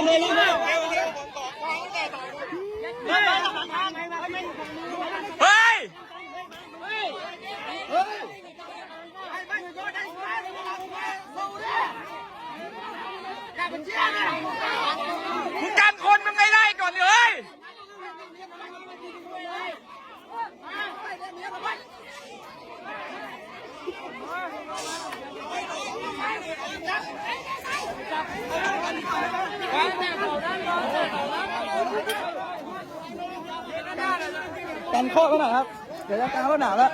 งเลยลงเลยเฮ้ยมึงกันคนมึงไม่ได้ก่อนเลยจับ กันข้อกันหน่อยครับ เดี๋ยวจะกางก็หนาวแล้ว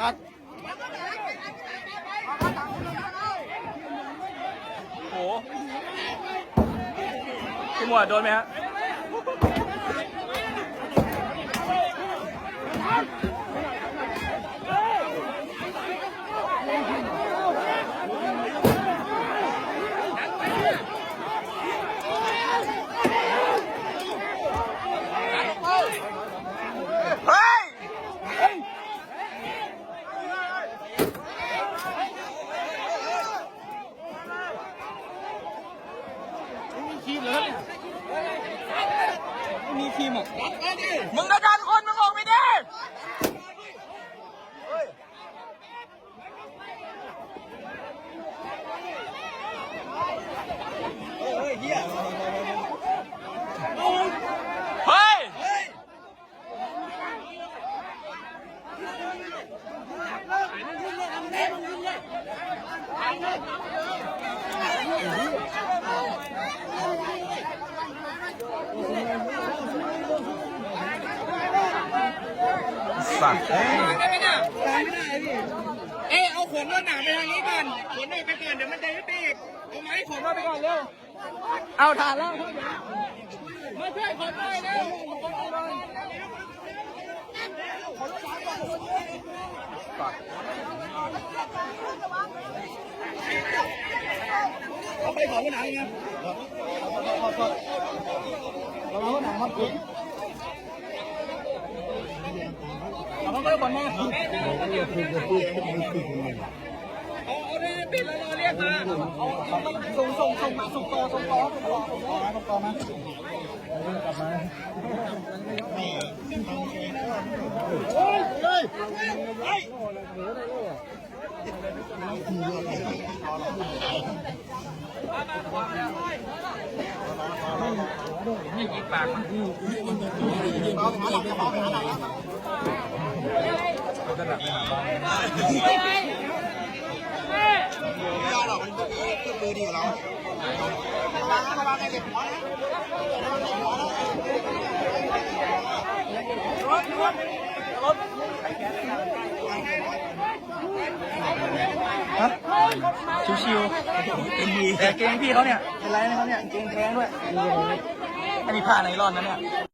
ตัด คุณหมวดโดนไหมฮะ เลยมีทีมอะมึงก็ดันคนมึงออกไปดิเฮ้ย Hãy subscribe cho kênh Ghiền Mì Gõ Để không bỏ lỡ những video hấp dẫn สั่ได้ไหมน่ะไม่ได้พี่ เอ๊เอาขนรถหนาไปทางนี้ก่อนขนหน่อยไปก่อนเดี๋ยวมันจะไม่ตีรกเอาไม้ขนรถไปก่อนเร็ว เอาถ่านแล้วมาช่วยขนหน่เร็วเอาไปขอรถหนาเลยครับขอขอขอขอขอขอขอขอขอข เม่อเอาเอาได้ปิอเรียกมาเอาส่งส่งส่งมาส่งต่อส่งต่อส่งต่อส่งต่อส่งต่อมาลับมาเฮ้ยเฮ้ยเฮ้ยไม่กี่ปากมันมันจะตัวอะไร ไปหาบ้านไม่ยากหรอกมันคือมือดีกว่าเราระวัาระวังในเด็กหัวนะรถรถรถชิวๆเป็นดีแต่เกงพี่เขาเนี่ยเป็นไรนะเขาเนี่ยเกงแพ้ด้วยอันนี้ผ่าในรอดนะเนี่ย